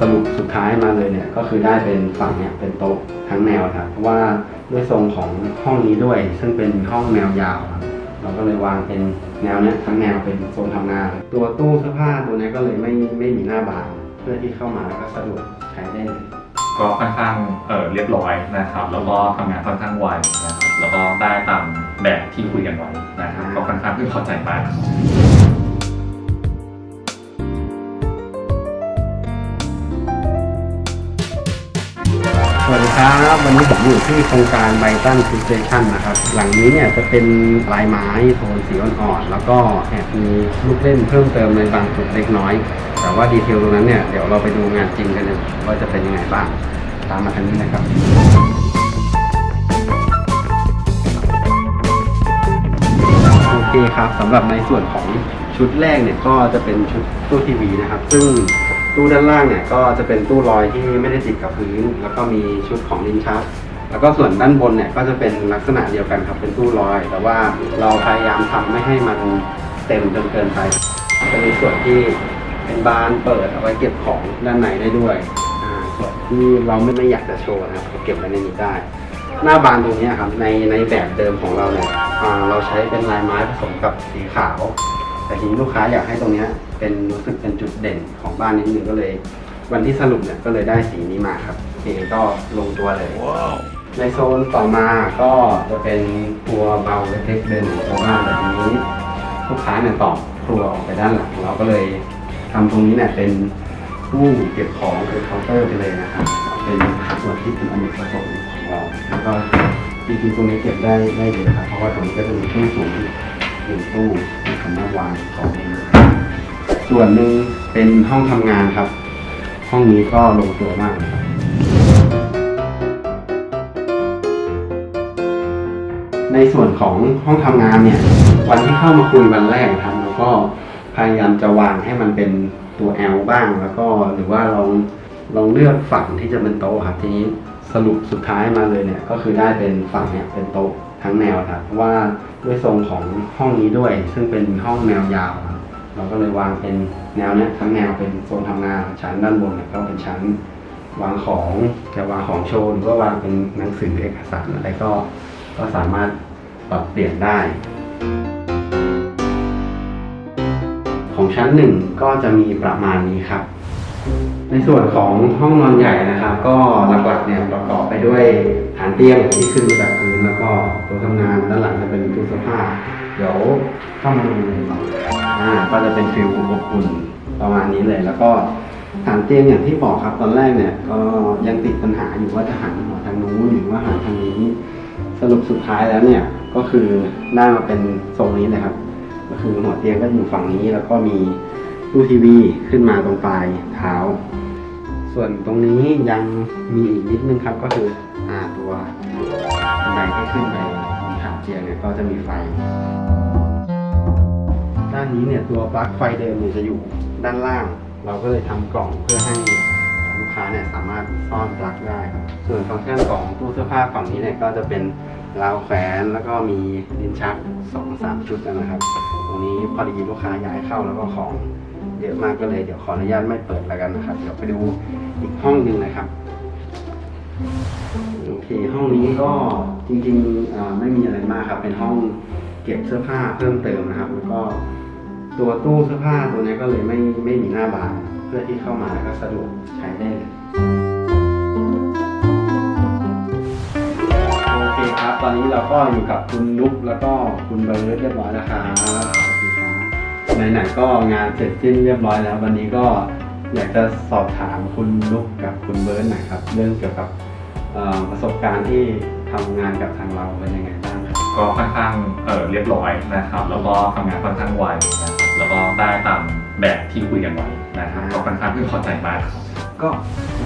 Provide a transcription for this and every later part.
สรุปสุดท้ายมาเลยเนี่ยก็คือได้เป็นฝั่งเนี่ยเป็นโต๊ะทั้งแนวครับเพราะว่าด้วยทรงของห้องนี้ด้วย ซึ่งเป็นห้องแนวยาวครับเราก็เลยวางเป็นแนวเนี้ยทั้งแนวเป็นโซนทำงาน ตัวตู้เสื้อผ้าตัวนี้ก็เลยไม่ไม่มีหน้าบานเพื่อที่เข้ามาแล้วก็สะดวกใช้ได้เลยก็ค่อนข้างเออเรียบร้อยนะครับ แล้วก็ทำงานค่อนข้างไวนะครับแล้วก็ได้ตามแบบที่คุยกันไว้นะครับก็ค่อนข้างพึงพอใจมาก ครับวันนี้ผมอยู่ที่โครงการไบตันฟิสเ t ชันนะครับ หลังนี้เนี่ยจะเป็นลายไม้โทนสีอ่อนๆแล้วก็แอบมีลูกเล่นเพิ่มเติมในบางจุดเล็กน้อย แต่ว่าดีเทลตรงนั้นเนี่ยเดี๋ยวเราไปดูงานจริงกันเลยว่าจะเป็นยังไงบ้าง ตามมาทางนี้นะครับโอเคครับสำหรับในส่วนของชุดแรกเนี่ยก็จะเป็นชุดตู้ทีวีนะครับ ซึ่ง ตู้ด้านล่างเนี่ยก็จะเป็นตู้ลอยที่ไม่ได้ติดกับพื้น แล้วก็มีชุดของลิ้นชัก แล้วก็ส่วนด้านบนเนี่ยก็จะเป็นลักษณะเดียวกันครับเป็นตู้ลอย แต่ว่าเราพยายามทำไม่ให้มันเต็มจนเกินไปจะมีส่วนที่เป็นบานเปิดเอาไว้เก็บของด้านในได้ด้วยส่วนที่เราไม่ไม่อยากจะโชว์นะครับเก็บไว้ในนี้ได้ หน้าบานตรงนี้ครับในในแบบเดิมของเราเนี่ยเราใช้เป็นลายไม้ผสมกับสีขาว แต่ทีนี้ลูกค้าอยากให้ตรงเนี้ยเป็นรู้สึกเป็นจุดเด่นของบ้านนิดนึงก็เลย วันที่สรุปเนี่ยก็เลยได้สีนี้มาครับเองก็ลงตัวเลย ในโซนต่อมาก็จะเป็นครัวเบาเล็กๆเดินของตัวบ้านแบบนี้ลูกค้าเนี่ยต่อครัวออกไปด้านหลังเราก็เลยทำตรงนี้เนี่ยเป็นตู้เก็บของเป็นเคาน์เตอร์ไปเลยนะครับ เป็นส่วนที่เป็นอเนกประสงค์ของเราแล้วก็จริงๆตรงนี้เก็บได้ได้เยอะครับเพราะว่าตรงนี้ก็จะมีตู้สูงหนึ่งตู้ ที่ามารถวางของได้เอะส่วนหนึ่งเป็นห้องทำงานครับ ห้องนี้ก็ลงตัวมากครับในส่วนของห้องทำงานเนี่ย วันที่เข้ามาคุยวันแรกครับแล้วก็พยายามจะวางให้มันเป็นตัว L บ้าง แล้วก็หรือว่าลองลองเลือกฝั่งที่จะเป็นโต๊ะครับทีนี้สรุปสุดท้ายมาเลยเนี่ย ก็คือได้เป็นฝั่งเนี่ยเป็นโต๊ะ ทั้งแนวครับเพราะว่าด้วยทรงของห้องนี้ด้วย ซึ่งเป็นห้องแนวยาวครับเราก็เลยวางเป็นแนวเนี้ยทั้งแนวเป็นโซนทำงานชั้นด้านบนเนี่ยก็เป็นชั้นวางของจะวางของโชว์หรือว่าวางเป็นหนังสือเอกสารอะไรก็ก็สามารถปรับเปลี่ยนได้ ของชั้นหนึ่งก็จะมีประมาณนี้ครับ ในส่วนของห้องนอนใหญ่นะครับ ก็หลักๆเนี่ยประกอบไปด้วยฐานเตียงที่ขึ้นมาจากพื้นแล้วก็ตัวทำงานด้านหลังจะเป็นตู้เสื้อผ้าเดี๋ยวเข้ามาดูอ่าก็จะเป็นฟิลอบอุ่นประมาณนี้เลยแล้วก็ฐานเตียงอย่างที่บอกครับตอนแรกเนี่ยก็ยังติดปัญหาอยู่ว่าจะหันหัวทางนู้นหรือว่าหันทางนี้ สรุปสุดท้ายแล้วเนี่ยก็คือได้มาเป็นทรงนี้เลยครับ ก็คือหัวเตียงก็อยู่ฝั่งนี้แล้วก็มี ตู้ทีวีขึ้นมาตรงปลายเท้า ส่วนตรงนี้ยังมีอีกนิดนึงครับก็คืออ่าตัวบันไดที่ขึ้นไปบนขาเตียงเนี่ยก็จะมีไฟ ด้านนี้เนี่ยตัวปลั๊กไฟเดิมเนี่ยจะอยู่ด้านล่าง เราก็เลยทำกล่องเพื่อให้ลูกค้าเนี่ยสามารถซ่อนปลั๊กได้ครับ ส่วนฟังก์ชันของตู้เสื้อผ้าฝั่งนี้เนี่ยก็จะเป็นราวแขวนแล้วก็มีลิ้นชักสองสามชุดนะครับ ตรงนี้พอดีลูกค้าย้ายเข้าแล้วก็ของ เยอะมากก็เลยเดี๋ยวขออนุญาตไม่เปิดแล้วกันนะครับ เดี๋ยวไปดูอีกห้องหนึ่งนะครับโอเคห้องนี้ก็จริงๆไม่มีอะไรมากครับ เป็นห้องเก็บเสื้อผ้าเพิ่มเติมนะครับ แล้วก็ตัวตู้เสื้อผ้าตัวนี้ก็เลยไม่ไม่มีหน้าบานเพื่อที่เข้ามาแล้วก็สะดวกใช้ได้เลยโอเคครับ ตอนนี้เราก็อยู่กับคุณนุ๊กแล้วก็คุณเบิร์ดเรียบร้อยแล้วครับสวัสดีครับ ไหนๆก็งานเสร็จสิ้นเรียบร้อยแล้ว วันนี้ก็อยากจะสอบถามคุณนุ๊กกับคุณเบิร์ดหน่อยครับ เรื่องเกี่ยวกับเอ่อประสบการณ์ที่ทำงานกับทางเราเป็นยังไงบ้างครับก็ค่อนข้างเออเรียบร้อยนะครับ แล้วก็ทำงานค่อนข้างไวนะครับแล้วก็ได้ตามแบบที่คุยกันไว้นะครับก็ค่อนข้างพึงพอใจมากครับก็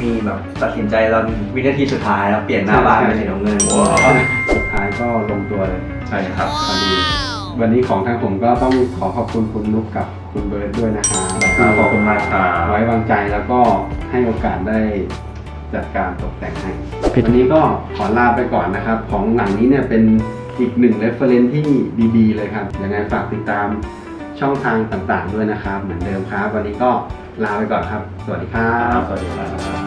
มีแบบตัดสินใจตอนวินาทีสุดท้ายแล้วเปลี่ยนหน้าบ้านเป็นสีน้ำเงินสุดท้ายก็ลงตัวเลยใช่ครับพอดี วันนี้ของทางผมก็ต้องขอขอบคุณคุณนุ๊กกับคุณเบิร์ดด้วยนะครับครับขอบคุณมากครับ ไว้วางใจแล้วก็ให้โอกาสได้จัดการตกแต่งให้วันนี้ก็ขอลาไปก่อนนะครับ ของหนังนี้เนี่ยเป็นอีกหนึ่งเรฟเฟรนที่ดีๆ เลยครับยังไงฝากติดตามช่องทางต่างๆด้วยนะครับ เหมือนเดิมครับ วันนี้ก็ลาไปก่อนครับ สวัสดีครัครับบสวัสดีครับ